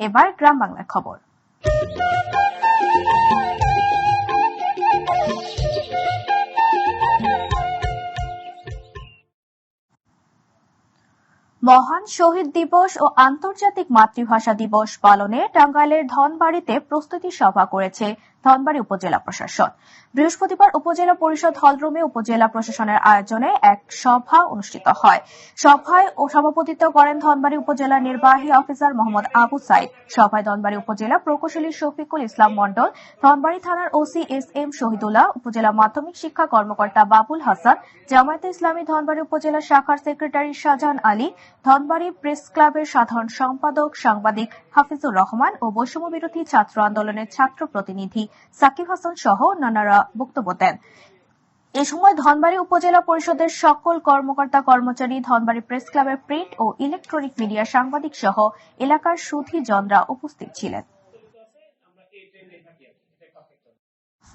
এবার গ্রাম বাংলার খবর। মহান শহীদ দিবস ও আন্তর্জাতিক মাতৃভাষা দিবস পালনে টাঙ্গাইলের ধনবাড়িতে প্রস্তুতি সভা করেছে ধনবাড়ি উপজেলা প্রশাসন। বৃহস্পতিবার উপজেলা পরিষদ হলরুমে উপজেলা প্রশাসনের আয়োজনে এক সভা অনুষ্ঠিত হয়। সভায় ও সভাপতিত্ব করেন ধনবাড়ি উপজেলা নির্বাহী অফিসার মোহাম্মদ আবু সাইদ। সভায় ধনবাড়ি উপজেলা প্রকৌশলী শফিকুল ইসলাম মণ্ডল, ধনবাড়ি থানার ওসি এস এম শহীদুল্লাহ, উপজেলা মাধ্যমিক শিক্ষা কর্মকর্তা বাবুল হাসান, জামায়াতে ইসলামী ধনবাড়ি উপজেলা শাখার সেক্রেটারি শাহজাহান আলী ধনবাড়ি প্রেস ক্লাবের সাধারণ সম্পাদক সাংবাদিক হাফিজুর রহমান ও বৈষম্য বিরোধী ছাত্র আন্দোলনের ছাত্র প্রতিনিধি সাকিব হাসান সহ অন্যান্যরা বক্তব্য দেন। এ সময় ধনবাড়ি উপজেলা পরিষদের সকল কর্মকর্তা কর্মচারী, ধনবাড়ি প্রেস ক্লাবের প্রিন্ট ও ইলেকট্রনিক মিডিয়া সাংবাদিক সহ এলাকার সুধী জনরা উপস্থিত ছিলেন।